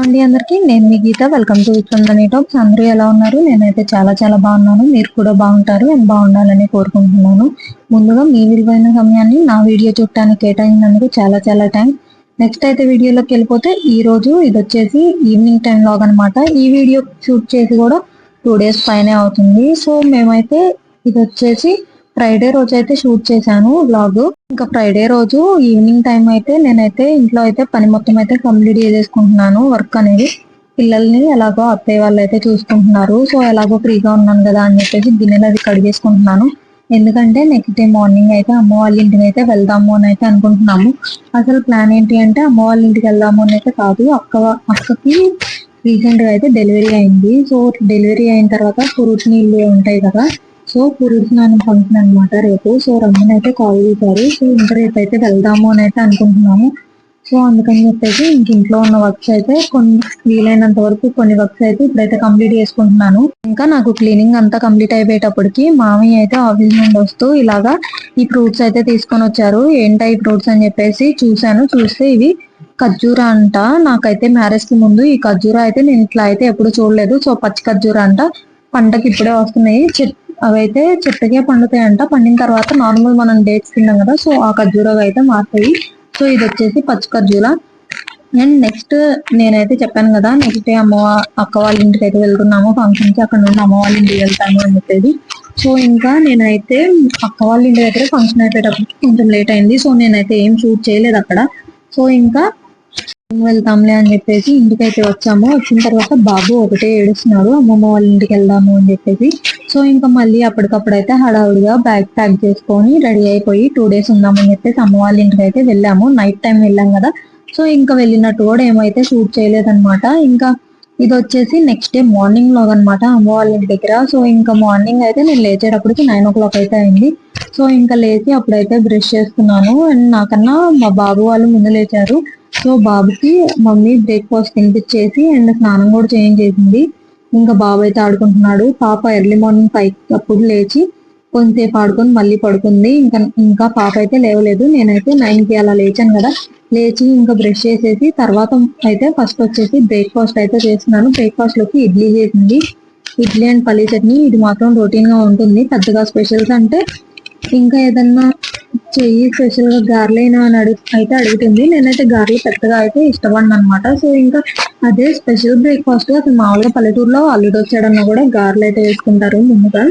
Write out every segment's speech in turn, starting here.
అండి అందరికీ నేను మీ Geetha. Welcome to Vikram talks అందరూ ఎలా ఉన్నారు? నేనైతే చాలా చాలా బాగున్నాను. మీరు కూడా బాగుంటారు. నేను బాగుండాలని కోరుకుంటున్నాను. ముందుగా మీ విలువైన సమయాన్ని నా వీడియో చూడటానికి కేటాయినందుకు చాలా చాలా థ్యాంక్స్ నెక్స్ట్ అయితే వీడియోలోకి వెళ్ళిపోతే ఈ రోజు ఇది వచ్చేసి ఈవినింగ్ టైం లాగ్ అనమాట ఈ వీడియో షూట్ చేసి కూడా టూ డేస్ పైనే అవుతుంది. సో మేమైతే ఇది వచ్చేసి ఫ్రైడే రోజు అయితే షూట్ చేశాను వ్లాగ్ ఇంకా ఫ్రైడే రోజు ఈవినింగ్ టైం అయితే నేనైతే ఇంట్లో అయితే పని మొత్తం అయితే కంప్లీట్ చేసేసుకుంటున్నాను. వర్క్ అనేది పిల్లల్ని ఎలాగో అత్తయ్య వాళ్ళు అయితే చూసుకుంటున్నారు. సో ఎలాగో ఫ్రీగా ఉన్నాను కదా అని చెప్పేసి గిన్నెలు అది కడిగేసుకుంటున్నాను. ఎందుకంటే నెక్స్ట్ డే మార్నింగ్ అయితే అమ్మ వాళ్ళ ఇంటికి అయితే వెళ్దాము అని అయితే అనుకుంటున్నాము. అసలు ప్లాన్ ఏంటి అంటే అమ్మ వాళ్ళ ఇంటికి వెళ్దాము అని అయితే కాదు. అక్క అక్కకి రీసెంట్గా అయితే డెలివరీ అయింది. సో డెలివరీ అయిన తర్వాత పురుషు నీళ్ళు ఉంటాయి కదా సో పురుషు స్నానం ఫంక్షన్ అనమాట రేపు సో రమ్మని అయితే కాల్ చేశారు. సో ఇంకా రేపు అయితే వెళ్దాము అని అయితే అనుకుంటున్నాము. సో అందుకని చెప్పేసి ఇంక ఇంట్లో ఉన్న వర్క్స్ అయితే కొన్ని వీలైనంత వరకు కొన్ని వర్క్స్ అయితే ఇప్పుడైతే కంప్లీట్ చేసుకుంటున్నాను. ఇంకా నాకు క్లీనింగ్ అంతా కంప్లీట్ అయిపోయేటప్పటికి మామయ్య అయితే ఆఫీస్ నుండి వస్తూ ఇలాగా ఈ ఫ్రూట్స్ అయితే తీసుకొని వచ్చారు. ఏంటా ఈ ఫ్రూట్స్ అని చెప్పేసి చూశాను. చూస్తే ఇవి ఖర్జూరా అంట. నాకైతే మ్యారేజ్కి ముందు ఈ ఖర్జూర అయితే నేను ఇట్లా అయితే ఎప్పుడు చూడలేదు. సో పచ్చి ఖర్జూర అంట. పంటకి ఇప్పుడే వస్తున్నాయి. చెట్టు అవైతే చెట్టుకే పండుతాయంట. పండిన తర్వాత నార్మల్ మనం డేట్స్ తిన్నాం కదా సో ఆ ఖర్జూరాగా అయితే మారుతాయి. సో ఇది వచ్చేసి పచ్చి ఖర్జూర. అండ్ నెక్స్ట్ నేనైతే చెప్పాను కదా నెక్స్ట్ డే అమ్మ అక్క వాళ్ళ ఇంటికి అయితే వెళ్తున్నాము. ఫంక్షన్కి అక్కడ నుండి అమ్మ వాళ్ళ ఇంటికి వెళ్తాను అని చెప్పేది. సో ఇంకా నేనైతే అక్క వాళ్ళ ఇంటి దగ్గర ఫంక్షన్ అయిపోయేటప్పుడు కొంచెం లేట్ అయింది. సో నేనైతే ఏం షూట్ చేయలేదు అక్కడ. సో ఇంకా వెళ్తాంలే అని చెప్పేసి ఇంటికి అయితే వచ్చాము. వచ్చిన తర్వాత బాబు ఒకటే ఏడుస్తున్నాడు. అమ్మమ్మ వాళ్ళ ఇంటికి వెళ్దాము అని చెప్పేసి. సో ఇంకా మళ్ళీ అప్పటికప్పుడు అయితే హడావుడిగా బ్యాగ్ ప్యాక్ చేసుకొని రెడీ అయిపోయి టూ డేస్ ఉందామని చెప్పేసి అమ్మ వాళ్ళ ఇంటికి అయితే వెళ్ళాము. నైట్ టైం వెళ్ళాం కదా. సో ఇంకా వెళ్ళినట్టు కూడా ఏమైతే షూట్ చేయలేదన్నమాట. ఇంకా ఇది వచ్చేసి నెక్స్ట్ డే మార్నింగ్లో అనమాట అమ్మ వాళ్ళ ఇంటి దగ్గర. సో ఇంకా మార్నింగ్ అయితే నేను లేచేటప్పటికి నైన్ ఓ క్లాక్ అయితే అయింది. సో ఇంకా లేచి అప్పుడైతే బ్రష్ చేస్తున్నాను. అండ్ నాకన్నా మా బాబు వాళ్ళు ముందు లేచారు. సో బాబుకి మమ్మీ బ్రేక్ఫాస్ట్ తినిపించేసి అండ్ స్నానం కూడా చేయించేసింది. చేసింది ఇంకా బాబు అయితే ఆడుకుంటున్నాడు. పాప ఎర్లీ మార్నింగ్ ఫైవ్ అప్పుడు లేచి కొంతసేపు ఆడుకొని మళ్ళీ పడుకుంది. ఇంకా ఇంకా పాప అయితే లేవలేదు. నేనైతే నైన్కి అలా లేచాను కదా. లేచి ఇంకా బ్రష్ చేసేసి తర్వాత అయితే ఫస్ట్ వచ్చేసి బ్రేక్ఫాస్ట్ అయితే చేస్తున్నాను. బ్రేక్ఫాస్ట్లోకి ఇడ్లీ చేసింది. ఇడ్లీ అండ్ పల్లీ చట్నీ. ఇది మాత్రం రొటీన్గా ఉంటుంది. పెద్దగా స్పెషల్స్ అంటే ఇంకా ఏదన్నా చెయ్యి స్పెషల్గా గార్లైనా అని అడుగు అయితే అడుగుతుంది. నేనైతే గార్లు పెద్దగా అయితే ఇష్టపడను అనమాట సో ఇంకా అదే స్పెషల్ బ్రేక్ఫాస్ట్ అసలు మామూలుగా పల్లెటూరులో అల్లుడు వచ్చాడన్నా కూడా గార్లు అయితే వేసుకుంటారు ముందుగా.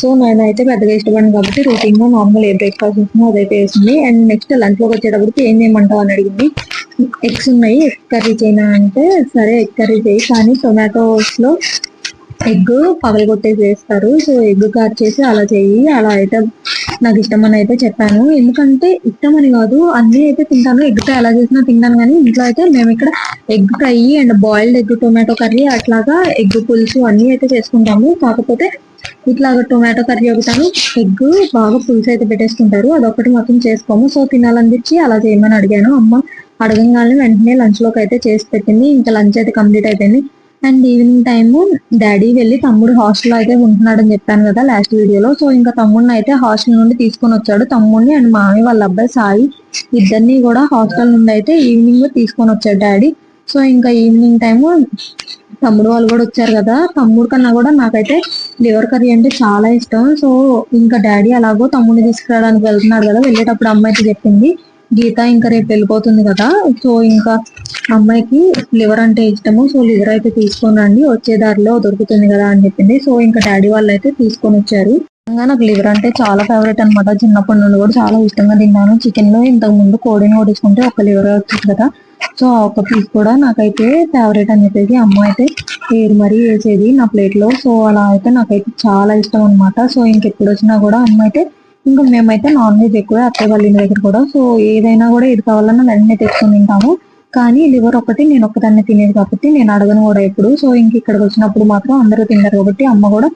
సో నేనైతే పెద్దగా ఇష్టపడను కాబట్టి రొటీన్గా నార్మల్ ఏ బ్రేక్ఫాస్ట్ ఇస్తున్నా అదైతే వేసింది అండ్ నెక్స్ట్ లంచ్లోకి వచ్చేటప్పటికి ఏం చేయమంటావు అని అడిగింది. ఎగ్స్ ఉన్నాయి. ఎగ్ కర్రీ చేయనా అంటే సరే ఎగ్ కర్రీ చేయి. కానీ టొమాటోస్లో ఎగ్ పగలగొట్టేసి వేస్తారు సో ఎగ్ కట్ చేసి అలా చేయి అలా అయితే నాకు ఇష్టం అని అయితే చెప్పాను. ఎందుకంటే ఇష్టం అని కాదు అన్ని అయితే తింటాను. ఎగ్ ఫ్రై ఎలా చేసినా తింటాను కానీ ఇంట్లో అయితే మేము ఇక్కడ egg fry and boiled egg tomato curry అట్లాగా ఎగ్ పులుసు అన్ని అయితే చేసుకుంటాము. కాకపోతే ఇట్లాగ టొమాటో కర్రీ ఒకటాను ఎగ్ బాగా పులుసు అయితే పెట్టేసుకుంటారు. అదొకటి మాత్రం చేసుకోము. సో తినాలనిపించి అలా చేయమని అడిగాను. అమ్మ అడగంగానే వెంటనే లంచ్లోకి అయితే చేసి పెట్టింది. ఇంకా లంచ్ అయితే కంప్లీట్ అయిపోయింది. అండ్ ఈవినింగ్ టైము డాడీ వెళ్ళి తమ్ముడు హాస్టల్లో అయితే ఉంటున్నాడని చెప్పాను కదా లాస్ట్ వీడియోలో. సో ఇంకా తమ్ముడిని అయితే హాస్టల్ నుండి తీసుకొని వచ్చాడు. తమ్ముడిని అండ్ మామి వాళ్ళ అబ్బాయి సాయి ఇద్దరిని కూడా హాస్టల్ నుండి అయితే ఈవినింగ్ తీసుకొని వచ్చాడు డాడీ. సో ఇంకా ఈవినింగ్ టైము తమ్ముడు వాళ్ళు కూడా వచ్చారు కదా. తమ్ముడు కన్నా కూడా నాకైతే లివర్ కర్రీ అంటే చాలా ఇష్టం. సో ఇంకా డాడీ అలాగో తమ్ముడిని తీసుకురావడానికి వెళ్తున్నాడు కదా. వెళ్ళేటప్పుడు అమ్మ అయితే చెప్పింది. గీత ఇంకా రేపు వెళ్ళిపోతుంది కదా. సో ఇంకా అమ్మాయికి లివర్ అంటే ఇష్టము. సో లివర్ అయితే తీసుకొని రండి. వచ్చే దారిలో దొరుకుతుంది కదా అని చెప్పింది. సో ఇంకా డాడీ వాళ్ళు అయితే తీసుకొని వచ్చారు. ఇంకా నాకు లివర్ అంటే చాలా ఫేవరెట్ అనమాట చిన్నప్పటి నుండి కూడా చాలా ఇష్టంగా తిన్నాను. చికెన్లో ఇంతకు ముందు కోడిని కొట్టించుకుంటే ఒక లివర్ వచ్చింది కదా. సో ఆ ఒక పీస్ కూడా నాకైతే ఫేవరెట్ అని చెప్పేసి అమ్మ అయితే ఏరు మరీ వేసేది నా ప్లేట్లో సో అలా అయితే నాకైతే చాలా ఇష్టం అనమాట సో ఇంకెప్పుడు వచ్చినా కూడా అమ్మ అయితే ఇంకా మేమైతే నాన్ వెజ్ ఎక్కువ అత్తయ్య వాళ్ళ ఇంటి దగ్గర కూడా. సో ఏదైనా కూడా ఏది కావాలన్నా వెంటనే తెచ్చుకొని తింటాము. కానీ లివర్ ఒకటి నేను ఒక్కదాన్ని తినేది కాబట్టి నేను అడగను కూడా ఎప్పుడు. సో ఇంక ఇక్కడికి వచ్చినప్పుడు మాత్రం అందరూ తిన్నారు కాబట్టి అమ్మ కూడా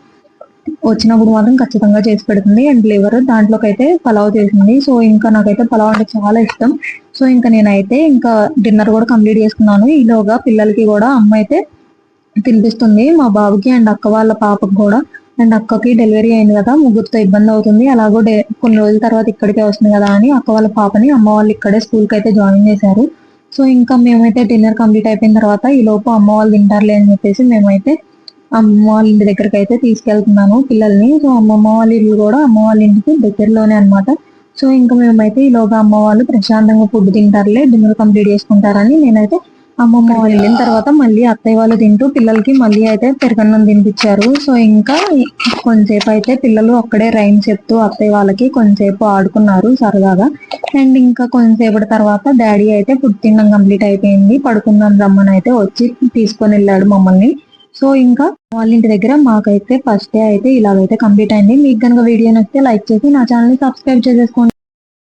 వచ్చినప్పుడు మాత్రం ఖచ్చితంగా చేసి పెడుతుంది. అండ్ లివర్ దాంట్లోకి అయితే పలావ్ చేసింది. సో ఇంకా నాకైతే పలావ్ అంటే చాలా ఇష్టం. సో ఇంకా నేనైతే ఇంకా డిన్నర్ కూడా కంప్లీట్ చేసుకున్నాను. ఈలోగా పిల్లలకి కూడా అమ్మ అయితే తినిపిస్తుంది. మా బాబుకి అండ్ అక్క వాళ్ళ పాపకు కూడా. అండ్ అక్కకి డెలివరీ అయింది కదా ముగ్గురితో ఇబ్బంది అవుతుంది. అలాగో కొన్ని రోజుల తర్వాత ఇక్కడికే వస్తుంది కదా అని అక్క వాళ్ళ పాపని అమ్మ వాళ్ళు ఇక్కడే స్కూల్కి అయితే జాయిన్ చేశారు. సో ఇంకా మేమైతే డిన్నర్ కంప్లీట్ అయిపోయిన తర్వాత ఈ లోపు అమ్మ వాళ్ళు తింటారులే అని చెప్పేసి మేమైతే అమ్మ వాళ్ళ ఇంటి దగ్గరికి అయితే తీసుకెళ్తున్నాను పిల్లల్ని. సో అమ్మమ్మ వాళ్ళ ఇల్లు కూడా అమ్మ వాళ్ళ ఇంటికి దగ్గరలోనే అనమాట సో ఇంకా మేమైతే ఈలోగా అమ్మ వాళ్ళు ప్రశాంతంగా ఫుడ్ తింటారులే డిన్నర్ కంప్లీట్ చేసుకుంటారని నేనైతే అమ్మమ్మ వాళ్ళు వెళ్ళిన తర్వాత మళ్ళీ అత్తయ్య వాళ్ళు తింటూ పిల్లలకి మళ్ళీ అయితే పెరుగన్నం తినిపించారు. సో ఇంకా కొంతసేపు అయితే పిల్లలు అక్కడే రైమ్ చెప్తూ అత్తయ్య వాళ్ళకి కొంతసేపు ఆడుకున్నారు సరదాగా. అండ్ ఇంకా కొంతసేపటి తర్వాత డాడీ అయితే ఫుడ్ తినడం కంప్లీట్ అయిపోయింది. పడుకుందాం రమ్మని అయితే వచ్చి తీసుకొని వెళ్ళాడు మమ్మల్ని. సో ఇంకా వాళ్ళ ఇంటి దగ్గర మాకైతే ఫస్ట్ డే అయితే ఇలాగైతే కంప్లీట్ అయింది. మీకు కనుక వీడియో నచ్చితే లైక్ చేసి నా ఛానల్ని సబ్స్క్రైబ్ చేసేసుకోండి.